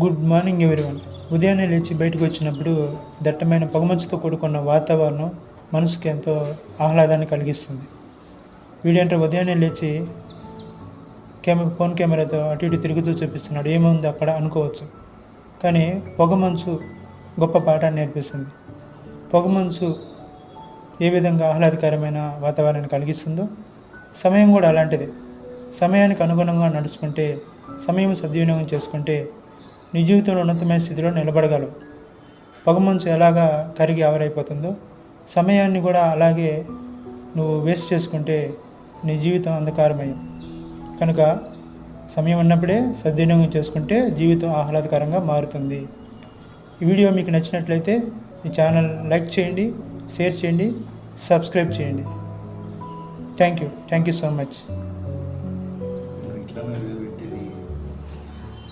Good morning everyone ఉదయాన్నే లేచి బయటకు వచ్చినప్పుడు దట్టమైన పొగమంచుతో కూడుకున్న వాతావరణం మనసుకి ఎంతో ఆహ్లాదాన్ని కలిగిస్తుంది. వీడంటే ఉదయాన్నే లేచి కెమెరా ఫోన్ కెమెరాతో అటు ఇటు తిరుగుతూ చూపిస్తున్నాడు. ఏముంది అక్కడ అనుకోవచ్చు. కానీ పొగమంచు గొప్ప పాఠాన్ని నేర్పిస్తుంది. పొగమంచు ఏ విధంగా ఆహ్లాదకరమైన వాతావరణాన్ని కలిగిస్తుందో సమయం కూడా అలాంటిది. సమయానికి అనుగుణంగా నడుచుకుంటే సమయం సద్వినియోగం చేసుకుంటే నీ జీవితంలో ఉన్నతమైన స్థితిలో నిలబడగలవు. పొగమంచు ఎలాగా కరిగి ఆవిరైపోతుందో సమయాన్ని కూడా అలాగే నువ్వు వేస్ట్ చేసుకుంటే నీ జీవితం అంధకారమయం కనుక సమయం ఉన్నప్పుడే సద్వినియోగం చేసుకుంటే జీవితం ఆహ్లాదకరంగా మారుతుంది. ఈ వీడియో మీకు నచ్చినట్లయితే ఈ ఛానల్ లైక్ చేయండి షేర్ చేయండి సబ్స్క్రైబ్ చేయండి. Thank you. Thank you so much. நமது வீட்டில்